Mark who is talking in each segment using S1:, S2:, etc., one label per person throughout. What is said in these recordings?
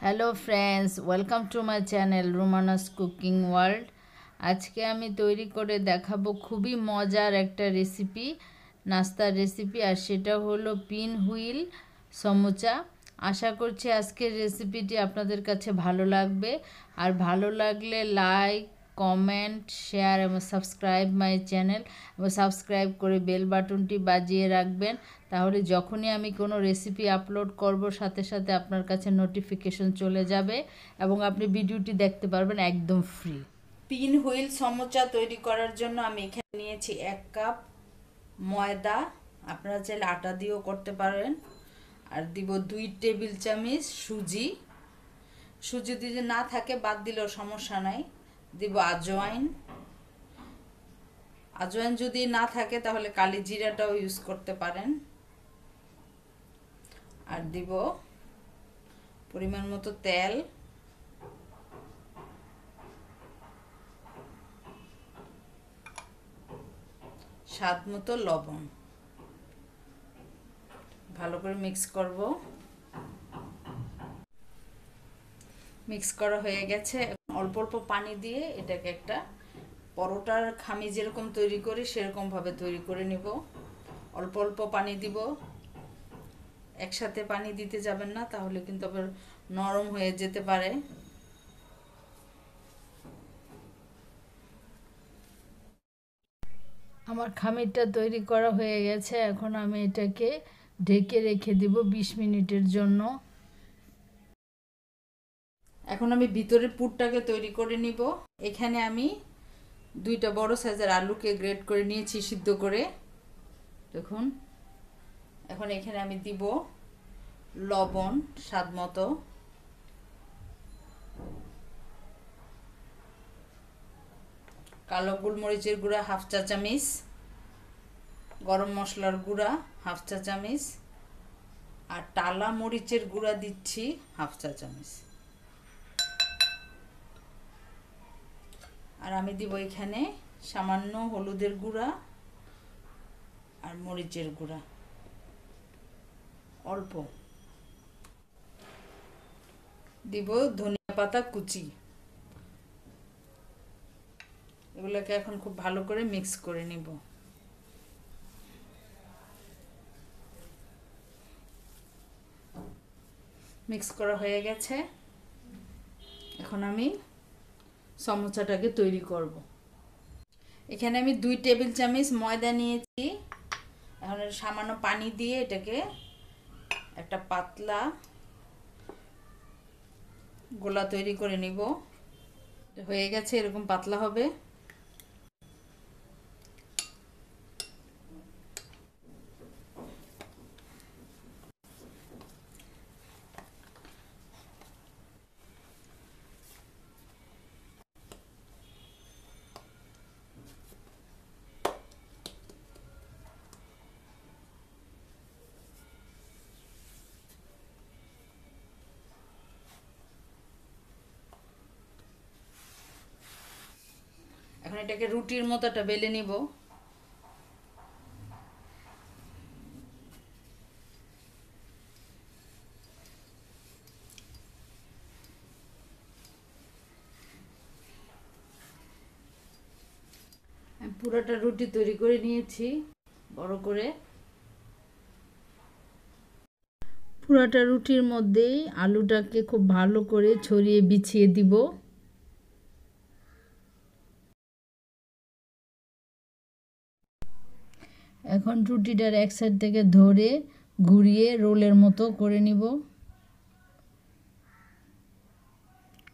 S1: Hello friends welcome to my channel Romana's cooking world আজকে আমি তৈরি করে দেখাবো খুবই মজার একটা রেসিপি নাস্তার রেসিপি আর সেটা হলো পিন হুইল সমোচা। আশা করছি আজকের রেসিপিটি আপনাদের কাছে ভালো লাগবে। আর ভালো লাগলে লাইক কমেন্ট শেয়ার এবং সাবস্ক্রাইব মাই চ্যানেল এবং সাবস্ক্রাইব করে বেল বাটনটি বাজিয়ে রাখবেন। তাহলে যখনই আমি কোনো রেসিপি আপলোড করব, সাথে সাথে আপনার কাছে নোটিফিকেশন চলে যাবে এবং আপনি ভিডিওটি দেখতে পারবেন একদম ফ্রি পিন হুইল সমোচা তৈরি করার জন্য আমি এখানে নিয়েছি এক কাপ ময়দা। আপনারা চাইলে আটা দিয়েও করতে পারেন। আর দিব দুই টেবিল চামচ সুজি। সুজি যদি না থাকে, বাদ দিলেও সমস্যা নাই। দিব আজওয়াইন আজওয়াইন যদি না থাকে তাহলে কালি জিরাটাও ইউজ করতে পারেন। আর দিব পরিমাণ মতো তেল। স্বাদ মতো লবণ। ভালো করে মিক্স করব। মিক্স করা হয়ে গেছে। অল্প অল্প পানি দিয়ে এটাকে একটা পরোটার খামি যেরকম তৈরি করি, সেরকমভাবে তৈরি করে নিব। অল্প অল্প পানি দিব। একসাথে পানি দিতে যাবেন না, তাহলে কিন্তু আবার নরম হয়ে যেতে পারে। আমার খামিরটা তৈরি করা হয়ে গেছে, এখন আমি এটাকে ঢেকে রেখে দিব বিশ মিনিটের জন্য। এখন আমি ভিতরের পুরটাকে তৈরি করে নিব। এখানে আমি দুইটা বড় সাইজের আলুকে গ্রেড করে নিয়েছি সিদ্ধ করে। দেখুন, এখন এখানে আমি দিব লবণ স্বাদ মতো। কালো গোলমরিচের গুঁড়া হাফ চা চামিচ। গরম মশলার গুঁড়া হাফ চা চামিচ। আর টালা মরিচের গুঁড়া দিচ্ছি হাফ চা চামিচ। আর আমি দিব এখানে সামান্য হলুদের গুঁড়া আর মরিচের গুঁড়া। অল্প। দিব ধনিয়া পাতা কুচি। এগুলোকে এখন খুব ভালো করে মিক্স করে নিব। মিক্স করা হয়ে গেছে। এখন আমি সমোসাটাকে তৈরি করব। এখানে আমি দুই টেবিল চামচ ময়দা নিয়েছি। এখন সামান্য পানি দিয়ে এটাকে একটা পাতলা গোলা তৈরি করে নিব। হয়ে গেছে, এরকম পাতলা হবে। এখন এটাকে রুটির মতো একটা বেলে নিব। পুরোটা রুটি তৈরি করে নিয়েছি, বড় করে। পুরোটা রুটির মধ্যেই আলুটাকে খুব ভালো করে ছড়িয়ে বিছিয়ে দিব। এখন রুটিটার এক সাইড থেকে ধরে ঘুরিয়ে রোলের মতো করে নিব।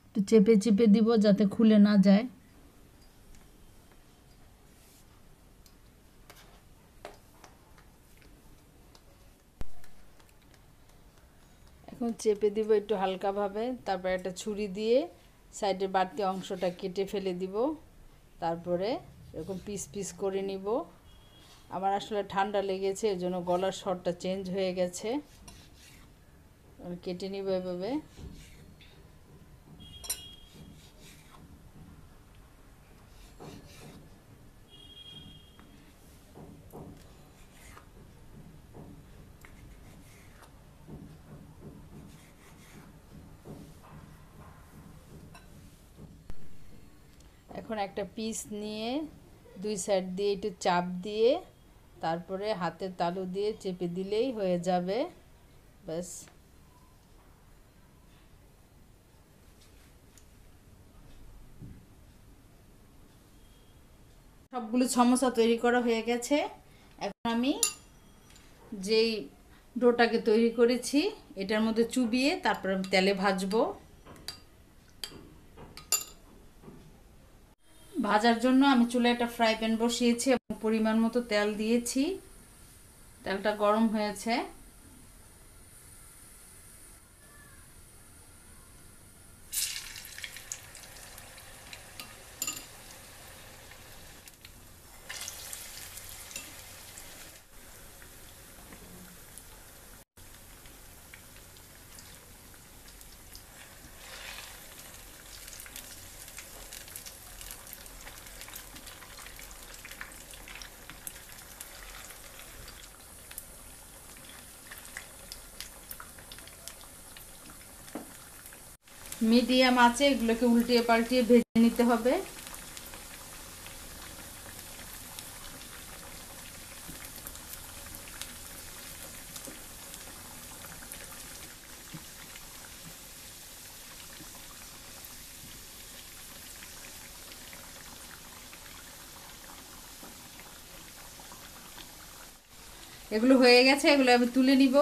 S1: একটু চেপে চেপে দিব যাতে খুলে না যায়। এখন চেপে দিব একটু হালকাভাবে, তারপর একটা ছুরি দিয়ে সাইডের বাড়তি অংশটা কেটে ফেলে দিব। তারপরে এরকম পিস পিস করে নিব। আমার আসলে ঠান্ডা লেগেছে, এর জন্য গলার স্বরটা চেঞ্জ হয়ে গেছে। কেটে নিব এভাবে। এখন একটা পিস নিয়ে দুই সাইড দিয়ে একটু চাপ দিয়ে তারপরে হাতের তালু দিয়ে চেপে দিলেই হয়ে যাবে। ব্যাস। সবগুলো সমস্যা তৈরি করা হয়ে গেছে। এখন আমি যেই ডোটাকে তৈরি করেছি, এটার মধ্যে চুবিয়ে তারপর তেলে ভাজবো। ভাজার জন্য আমি চুলে একটা ফ্রাই প্যান বসিয়েছি এবং পরিমাণ মতো তেল দিয়েছি। তেলটা গরম হয়েছে। মিডিয়াম আছে, এগুলোকে উল্টিয়ে পাল্টিয়ে ভেজে নিতে হবে। এগুলো হয়ে গেছে, এগুলো আমি তুলে নিব।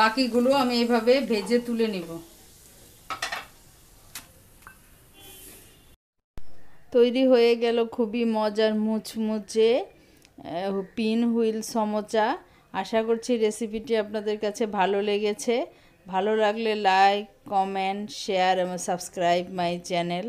S1: বাকিগুলো আমি এইভাবে ভেজে তুলে নিব। তৈরি হয়ে গেল খুবই মজার মুচমুচে পিন হুইল সমোচা। আশা করছি রেসিপিটি আপনাদের কাছে ভালো লেগেছে। ভালো লাগলে লাইক, কমেন্ট, শেয়ার এবং সাবস্ক্রাইব মাই চ্যানেল।